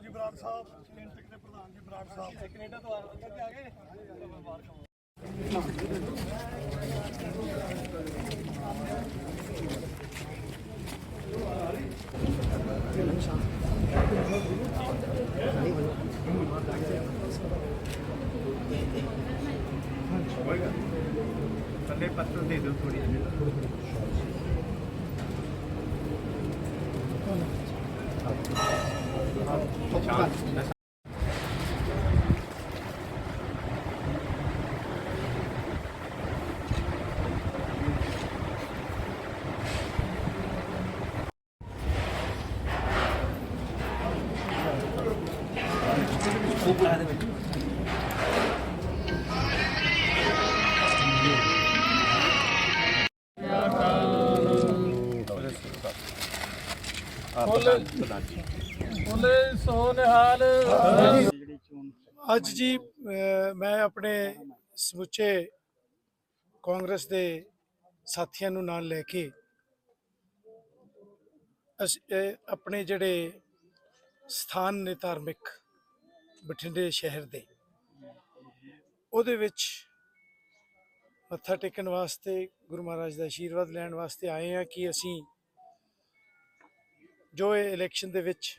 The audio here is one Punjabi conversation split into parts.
ਲਓ ਜੀ ਬਰਾੜ ਸਾਹਿਬ ਕੈਂਟਕ ਦੇ ਪ੍ਰਧਾਨ ਜੀ ਬਰਾੜ ਸਾਹਿਬ। ਕੈਨੇਡਾ ਤੋਂ ਆ ਕੇ ਆ ਗਏ? ਮੁਬਾਰਕਾਂ ਥੱਲੇ ਪੱਤਰ ਦੇ ਦਿਓ ਥੋੜੀ 아, 아, 아, ਬੋਲੇ ਸੋ ਨਿਹਾਲ ਅੱਜ ਜੀ ਮੈਂ ਆਪਣੇ ਸਮੁੱਚੇ ਕਾਂਗਰਸ ਦੇ ਸਾਥੀਆਂ ਨੂੰ ਨਾਲ ਲੈ ਕੇ ਅਸ- ਆਪਣੇ ਜਿਹੜੇ ਸਥਾਨ ਨੇ ਧਾਰਮਿਕ ਬਠਿੰਡੇ ਸ਼ਹਿਰ ਦੇ, ਉਹਦੇ ਵਿੱਚ ਮੱਥਾ ਟੇਕਣ ਵਾਸਤੇ, ਗੁਰੂ ਮਹਾਰਾਜ ਦਾ ਆਸ਼ੀਰਵਾਦ ਲੈਣ ਵਾਸਤੇ ਆਏ ਆ ਕਿ ਅਸੀਂ ਜੋ ਇਹ ਇਲੈਕਸ਼ਨ ਦੇ ਵਿੱਚ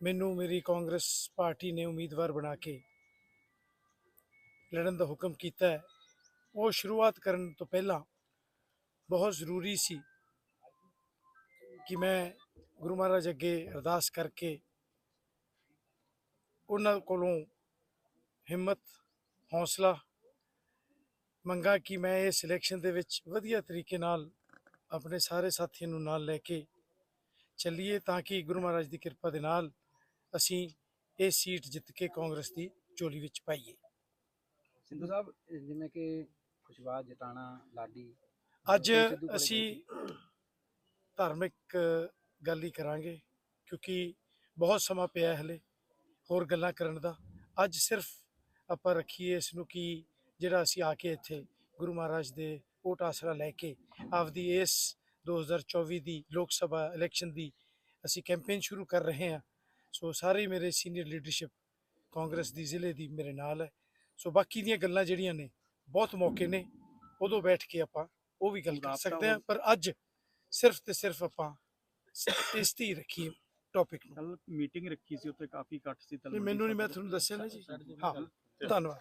ਮੈਨੂੰ ਮੇਰੀ ਕਾਂਗਰਸ ਪਾਰਟੀ ਨੇ ਉਮੀਦਵਾਰ ਬਣਾ ਕੇ ਲੜਨ ਦਾ ਹੁਕਮ ਕੀਤਾ ਹੈ। ਉਹ ਸ਼ੁਰੂਆਤ ਕਰਨ ਤੋਂ ਪਹਿਲਾਂ ਬਹੁਤ ਜ਼ਰੂਰੀ ਸੀ ਕਿ ਮੈਂ ਗੁਰੂ ਮਹਾਰਾਜ ਅੱਗੇ ਅਰਦਾਸ ਕਰਕੇ ਉਹਨਾਂ ਕੋਲੋਂ ਹਿੰਮਤ, ਹੌਸਲਾ ਮੰਗਾ ਕਿ ਮੈਂ ਇਸ ਇਲੈਕਸ਼ਨ ਦੇ ਵਿੱਚ ਵਧੀਆ ਤਰੀਕੇ ਨਾਲ ਆਪਣੇ ਸਾਰੇ ਸਾਥੀਆਂ ਨੂੰ ਨਾਲ ਲੈ ਕੇ ਚੱਲੀਏ ਤਾਂ ਕਿ ਗੁਰੂ ਮਹਾਰਾਜ ਦੀ ਕਿਰਪਾ ਦੇ ਨਾਲ ਅਸੀਂ ਇਹ ਸੀਟ ਜਿੱਤ ਕੇ ਕਾਂਗਰਸ ਦੀ ਝੋਲੀ ਵਿੱਚ ਪਾਈਏ। ਸਿੰਧੂ ਸਾਹਿਬ ਜਿਵੇਂ ਕਿ ਖੁਸ਼ਬਾਜ ਜਟਾਣਾ ਲਾਡੀ ਅੱਜ ਅਸੀਂ ਧਾਰਮਿਕ ਗੱਲ ਹੀ ਕਰਾਂਗੇ ਕਿਉਂਕਿ ਬਹੁਤ ਸਮਾਂ ਪਿਆ ਹਲੇ ਹੋਰ ਗੱਲਾਂ ਕਰਨ ਦਾ। ਅੱਜ ਸਿਰਫ ਆਪਾਂ ਰੱਖੀਏ ਇਸ ਨੂੰ ਕਿ ਜਿਹੜਾ ਅਸੀਂ ਆ ਕੇ ਇੱਥੇ ਗੁਰੂ ਮਹਾਰਾਜ ਦੇ ਓਟ ਆਸਰਾ ਲੈ ਕੇ ਆਪਦੀ ਇਸ 2024 ਦੀ ਲੋਕ ਸਭਾ ਇਲੈਕਸ਼ਨ ਦੀ ਅਸੀਂ ਕੈਂਪੇਨ ਸ਼ੁਰੂ ਕਰ ਰਹੇ ਹਾਂ। ਸੋ ਸਾਰੇ ਮੇਰੇ ਸੀਨੀਅਰ ਲੀਡਰਸ਼ਿਪ ਕਾਂਗਰਸ ਦੀ ਜ਼ਿਲ੍ਹੇ ਦੀ ਮੇਰੇ ਨਾਲ ਹੈ। ਸੋ ਬਾਕੀ ਦੀਆਂ ਗੱਲਾਂ ਜਿਹੜੀਆਂ ਨੇ ਬਹੁਤ ਮੌਕੇ ਨੇ। ਉਦੋਂ ਬੈਠ ਕੇ ਆਪਾਂ ਉਹ ਵੀ ਗੱਲ ਕਰ ਸਕਦੇ ਹਾਂ ਪਰ ਅੱਜ ਸਿਰਫ ਤੇ ਸਿਰਫ ਆਪਾਂ ਇਸ ਤੇ ਹੀ ਰੱਖੀਏ ਟੌਪਿਕ ਨੂੰ। ਕੱਲ ਮੀਟਿੰਗ ਰੱਖੀ ਸੀ ਉੱਥੇ ਕਾਫੀ ਇਕੱਠ ਸੀ ਨਹੀਂ, ਮੈਨੂੰ ਨਹੀਂ ਮੈਂ ਤੁਹਾਨੂੰ ਦੱਸਿਆ ਨਾ ਜੀ। ਹਾਂ ਧੰਨਵਾਦ।